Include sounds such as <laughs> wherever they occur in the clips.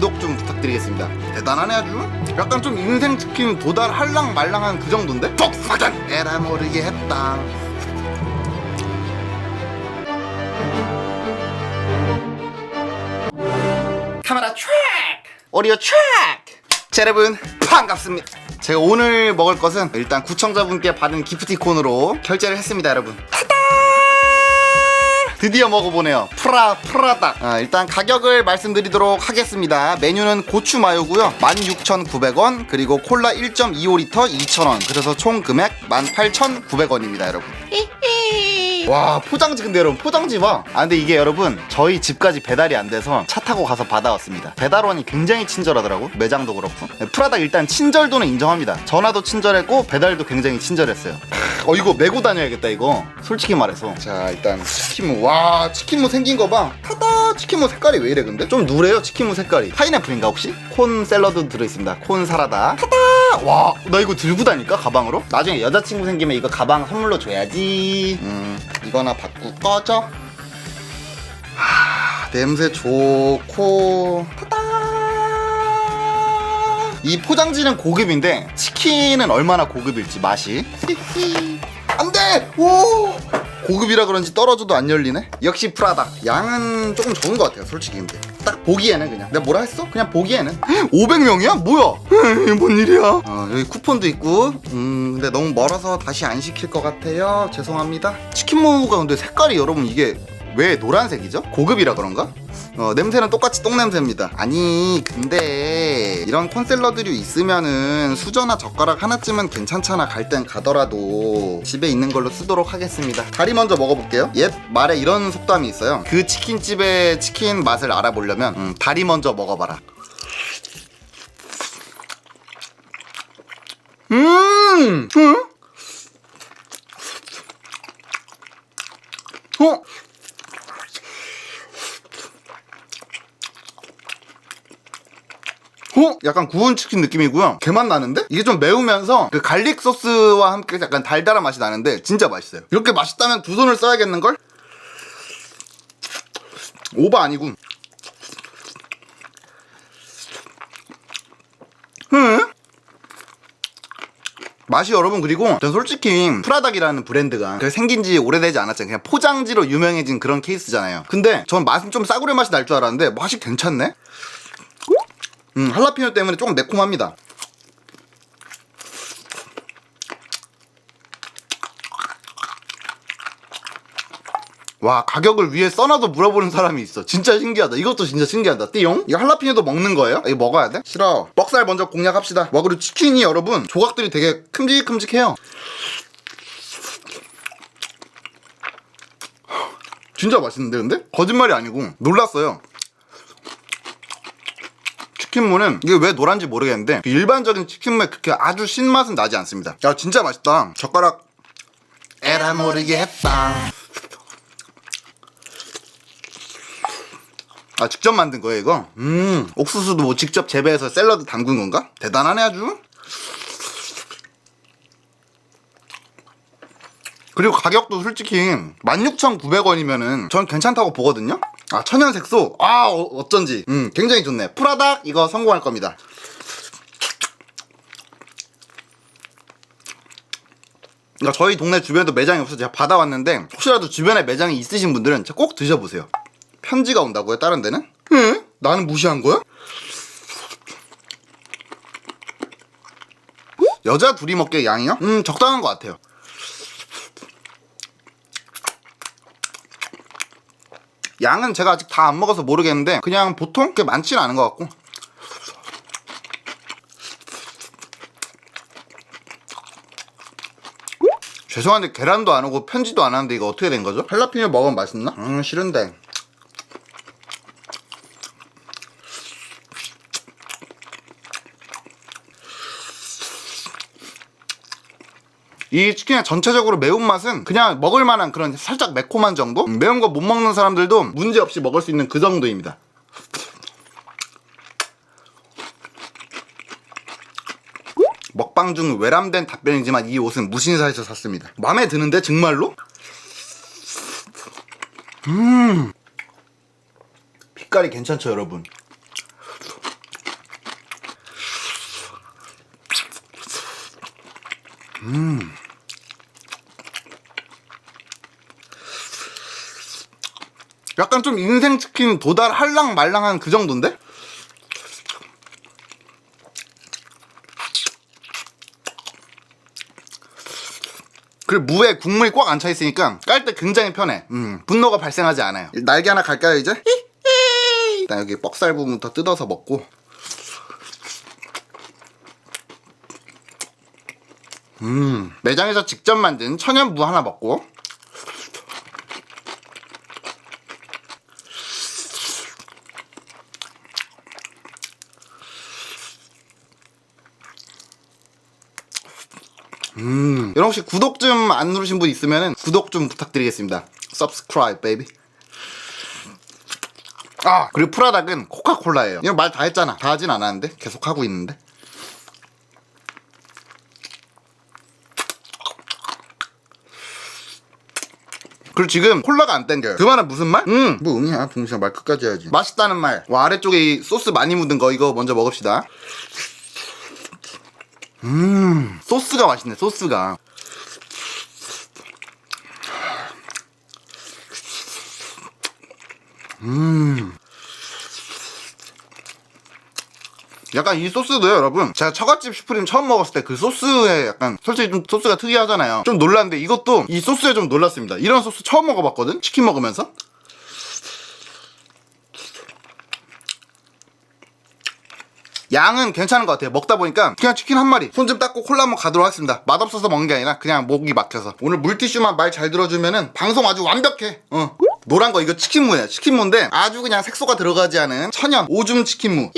구독 좀 부탁드리겠습니다. 대단하네 아주. 약간 좀 인생 치킨 도달 할랑 말랑한 그 정도인데? 복사단 에라 모르게 했다. 카메라 트랙! 오디오 트랙! 자 여러분 반갑습니다. 제가 오늘 먹을 것은 일단 구청자분께 받은 기프티콘으로 결제를 했습니다 여러분. 드디어 먹어보네요. 프라, 프라닭. 아, 일단 가격을 말씀드리도록 하겠습니다. 메뉴는 고추 마요고요. 16,900원, 그리고 콜라 1.25리터 2,000원. 그래서 총 금액 18,900원입니다, 여러분. 와, 포장지 근데 여러분, 포장지 봐. 아, 근데 이게 여러분, 저희 집까지 배달이 안 돼서 차 타고 가서 받아왔습니다. 배달원이 굉장히 친절하더라고. 매장도 그렇고. 네, 프라닭 일단 친절도는 인정합니다. 전화도 친절했고, 배달도 굉장히 친절했어요. 어, 이거 메고 다녀야겠다, 이거. 솔직히 말해서. 자, 일단 치킨무. 와, 치킨무 생긴 거 봐. 타다! 치킨무 색깔이 왜 이래, 근데? 좀 누래요, 치킨무 색깔이. 파인애플인가, 혹시? 콘 샐러드 들어있습니다. 콘 사라다. 타다! 와, 나 이거 들고 다닐까, 가방으로? 나중에 여자친구 생기면 이거 가방 선물로 줘야지. 음, 이거나 받고 꺼져. 하, 냄새 좋고. 타다! 이 포장지는 고급인데 치킨은 얼마나 고급일지 맛이 오! 고급이라 그런지 떨어져도 안 열리네? 역시 프라다. 양은 조금 적은 것 같아요 솔직히 근데. 딱 보기에는 그냥. 내가 뭐라 했어? 그냥 보기에는. <gasps> 500명이야? 뭐야? 에이, <laughs> 뭔 일이야? 어, 여기 쿠폰도 있고. 음 근데 너무 멀어서 다시 안 시킬 것 같아요. 죄송합니다. 치킨무가 근데 색깔이 여러분 이게 왜 노란색이죠? 고급이라 그런가? 어, 냄새는 똑같이 똥냄새입니다. 아니, 근데 이런 콘샐러드류 있으면은 수저나 젓가락 하나쯤은 괜찮잖아. 갈 땐 가더라도 집에 있는 걸로 쓰도록 하겠습니다. 다리 먼저 먹어볼게요. 옛 말에 이런 속담이 있어요. 그 치킨집의 치킨 맛을 알아보려면 음, 다리 먼저 먹어봐라. 음! 음! 약간 구운 치킨 느낌이고요. 개맛 나는데? 이게 좀 매우면서 그 갈릭 소스와 함께 약간 달달한 맛이 나는데 진짜 맛있어요. 이렇게 맛있다면 두 손을 써야겠는걸? 오바 아니고. 응? 맛이 여러분 그리고 전 솔직히 프라닭이라는 브랜드가 그 생긴 지 오래되지 않았잖아요 그냥 포장지로 유명해진 그런 케이스잖아요 근데 전 맛은 좀 싸구려 맛이 날 줄 알았는데 맛이 괜찮네 음, 할라피뇨 때문에 조금 매콤합니다. 와 가격을 위에 써놔도 물어보는 사람이 있어 진짜 신기하다 이것도 진짜 신기하다 띠용 이거 할라피뇨도 먹는 거예요? 이거 먹어야 돼? 싫어 뻑살 먼저 공략합시다 와 그리고 치킨이 여러분 조각들이 되게 큼직큼직해요 진짜 맛있는데 근데? 거짓말이 아니고 놀랐어요 치킨무는 이게 왜 노란지 모르겠는데 일반적인 치킨무에 그렇게 아주 신맛은 나지 않습니다 야 진짜 맛있다 젓가락 에라 모르게 했다 아 직접 만든 거예요 이거? 음 옥수수도 뭐 직접 재배해서 샐러드 담근 건가? 대단하네 아주 그리고 가격도 솔직히 16,900원이면은 전 괜찮다고 보거든요. 아 천연 색소 아 어, 어쩐지 음 굉장히 좋네. 프라닭 이거 성공할 겁니다. 그러니까 저희 동네 주변에도 매장이 없어서 제가 받아왔는데 혹시라도 주변에 매장이 있으신 분들은 꼭 드셔보세요. 편지가 온다고요? 다른 데는? 응? 나는 무시한 거야? 여자 둘이 먹게 양이요? 음 적당한 것 같아요. 양은 제가 아직 다 안 먹어서 모르겠는데 그냥 보통 그렇게 많지는 않은 것 같고 죄송한데 계란도 안 오고 편지도 안 하는데 이거 어떻게 된 거죠? 할라피뇨 먹으면 맛있나? 음 싫은데 이 치킨의 전체적으로 매운맛은 그냥 먹을만한 그런 살짝 매콤한 정도? 매운 거 못 먹는 사람들도 문제없이 먹을 수 있는 그 정도입니다. 먹방 중 외람된 답변이지만 이 옷은 무신사에서 샀습니다. 마음에 드는데 정말로? 음. 빛깔이 괜찮죠 여러분? 음. 약간 좀 인생 치킨 도달 할랑 말랑한 그 정도인데? 그리고 무에 국물이 꽉 안 차 있으니까 깔 때 굉장히 편해. 음, 분노가 발생하지 않아요. 날개 하나 갈까요 이제? 일단 여기 뻑살 부분부터 뜯어서 먹고. 음, 매장에서 직접 만든 천연 무 하나 먹고. 음, 여러분 혹시 구독 좀 안 누르신 분 있으면 구독 좀 부탁드리겠습니다. subscribe baby. 아 그리고 프라닭은 코카콜라예요. 이거 말 다 했잖아. 다 하진 않았는데 계속 하고 있는데. 그리고 지금 콜라가 안 땡겨요. 그 말은 무슨 말? 음, 뭐 응이야. 동시에 말 끝까지 해야지. 맛있다는 말. 와 아래쪽에 이 소스 많이 묻은 거 이거 먼저 먹읍시다. 음, 소스가 맛있네. 소스가. 음. 약간 이 소스도요, 여러분. 제가 처갓집 슈프림 처음 먹었을 때 그 소스에 약간 솔직히 좀 소스가 특이하잖아요. 좀 놀랐는데 이것도 이 소스에 좀 놀랐습니다. 이런 소스 처음 먹어봤거든. 치킨 먹으면서. 양은 괜찮은 것 같아요. 먹다 보니까 그냥 치킨 한 마리 손 좀 닦고 콜라 한번 가도록 하겠습니다. 맛없어서 먹는 게 아니라 그냥 목이 막혀서 오늘 물티슈만 말 잘 들어주면은 방송 아주 완벽해. 어. 노란 거 이거 치킨무예요. 치킨무인데 아주 그냥 색소가 들어가지 않은 천연 오줌 치킨무.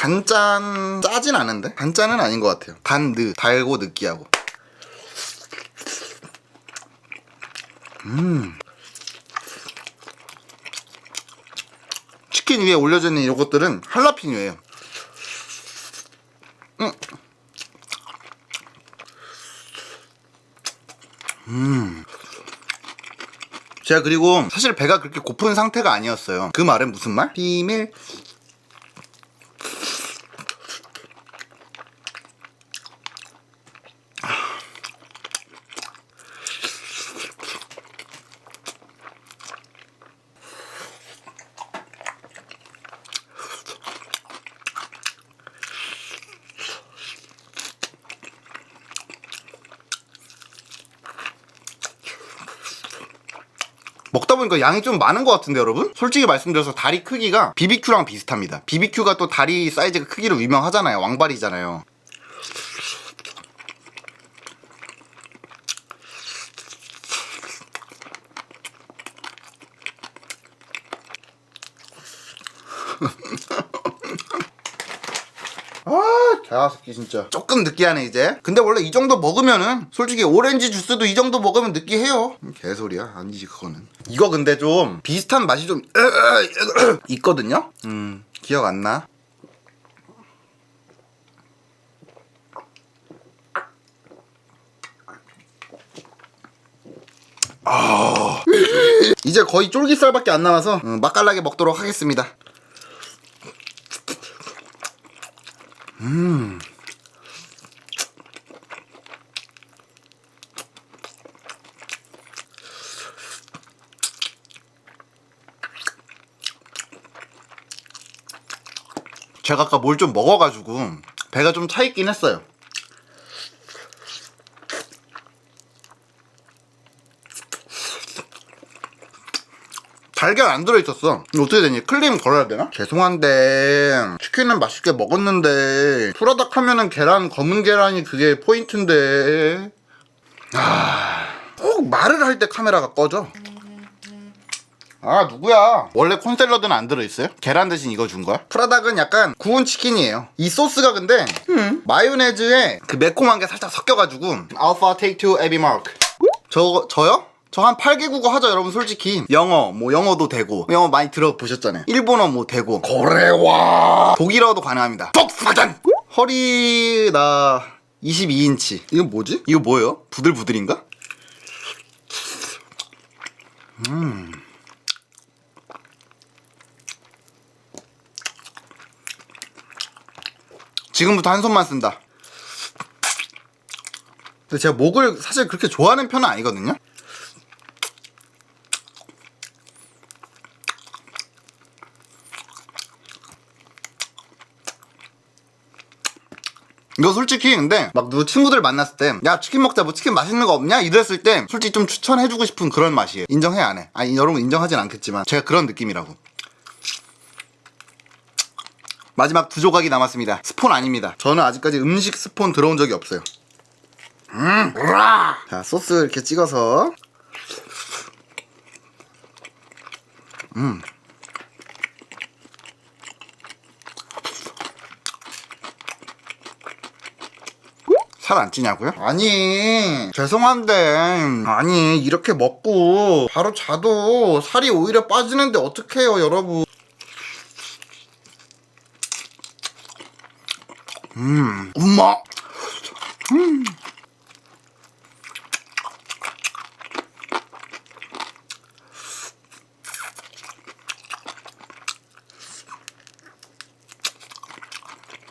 단짠 짜진 않은데 단짠은 아닌 것 같아요. 단느 달고 느끼하고. 음. 치킨 위에 올려져 있는 이것들은 할라피뇨예요. 음. 음. 제가 그리고 사실 배가 그렇게 고픈 상태가 아니었어요. 그 말은 무슨 말? 비밀. 먹다 보니까 양이 좀 많은 것 같은데 여러분? 솔직히 말씀드려서 다리 크기가 BBQ랑 비슷합니다. BBQ가 또 다리 사이즈가 크기로 유명하잖아요. 왕발이잖아요. 아, 진짜. 조금 느끼하네 이제. 근데 원래 이 정도 먹으면은 솔직히 오렌지 주스도 이 정도 먹으면 느끼해요. 음, 개소리야. 아니지 그거는. 이거 근데 좀 비슷한 맛이 좀 <clears throat> 있거든요. 음, 기억 안 나. 아, 이제 거의 쫄깃살밖에 안 남아서 음, 맛깔나게 먹도록 하겠습니다. 제가 아까 뭘 좀 먹어가지고 배가 좀 차 있긴 했어요. 달걀 안 들어있었어. 어떻게 되니? 클레임 걸어야 되나? 죄송한데 치킨은 맛있게 먹었는데 프라닭 하면은 계란 검은 계란이 그게 포인트인데 아... 꼭 말을 할 때 카메라가 꺼져. 아 누구야 원래 콘샐러드는 안 들어있어요? 계란 대신 이거 준 거야? 프라닭은 약간 구운 치킨이에요 이 소스가 근데 마요네즈에 그 매콤한 게 살짝 섞여가지고 알파 테이크 투 에비 마크 저, 저요? 저 한 8개 국어 하죠 여러분 솔직히 영어 뭐 영어도 되고 영어 많이 들어보셨잖아요 일본어 뭐 되고 고래와 독일어도 가능합니다 독사전 허리 나 22인치. 이건 뭐지? 이거 뭐예요? 부들부들인가? 지금부터 한 손만 쓴다. 근데 제가 목을 사실 그렇게 좋아하는 편은 아니거든요. 이거 솔직히 근데 막 누구 친구들 만났을 때 야 치킨 먹자 뭐 치킨 맛있는 거 없냐 이랬을 때 솔직히 좀 추천해주고 싶은 그런 맛이에요 인정해 안 해? 아니 여러분 인정하진 않겠지만 제가 그런 느낌이라고 마지막 두 조각이 남았습니다. 스폰 아닙니다. 저는 아직까지 음식 스폰 들어온 적이 없어요. 음, 으라! 자 소스 이렇게 찍어서. 살안 찌냐고요? 아니 죄송한데. 아니 이렇게 먹고 바로 자도 살이 오히려 빠지는데 어떡해요 여러분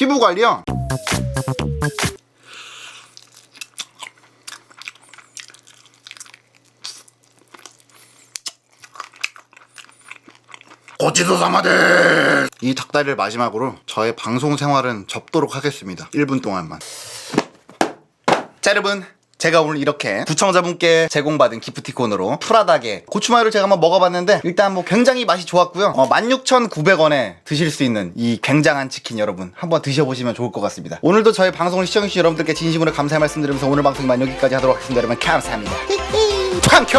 피부 관리요? 고치도 사마데 이 닭다리를 마지막으로 저의 방송 생활은 접도록 하겠습니다. 1분 동안만. 자 여러분 제가 오늘 이렇게 구청자분께 제공받은 기프티콘으로 프라닭의 고추마요를 제가 한번 먹어봤는데 일단 뭐 굉장히 맛이 좋았고요. 어, 16,900원에 드실 수 있는 이 굉장한 치킨 여러분 한번 드셔보시면 좋을 것 같습니다. 오늘도 저희 방송을 시청해주신 여러분들께 진심으로 감사의 말씀드리면서 오늘 방송만 여기까지 하도록 하겠습니다 여러분. 감사합니다. 팡큐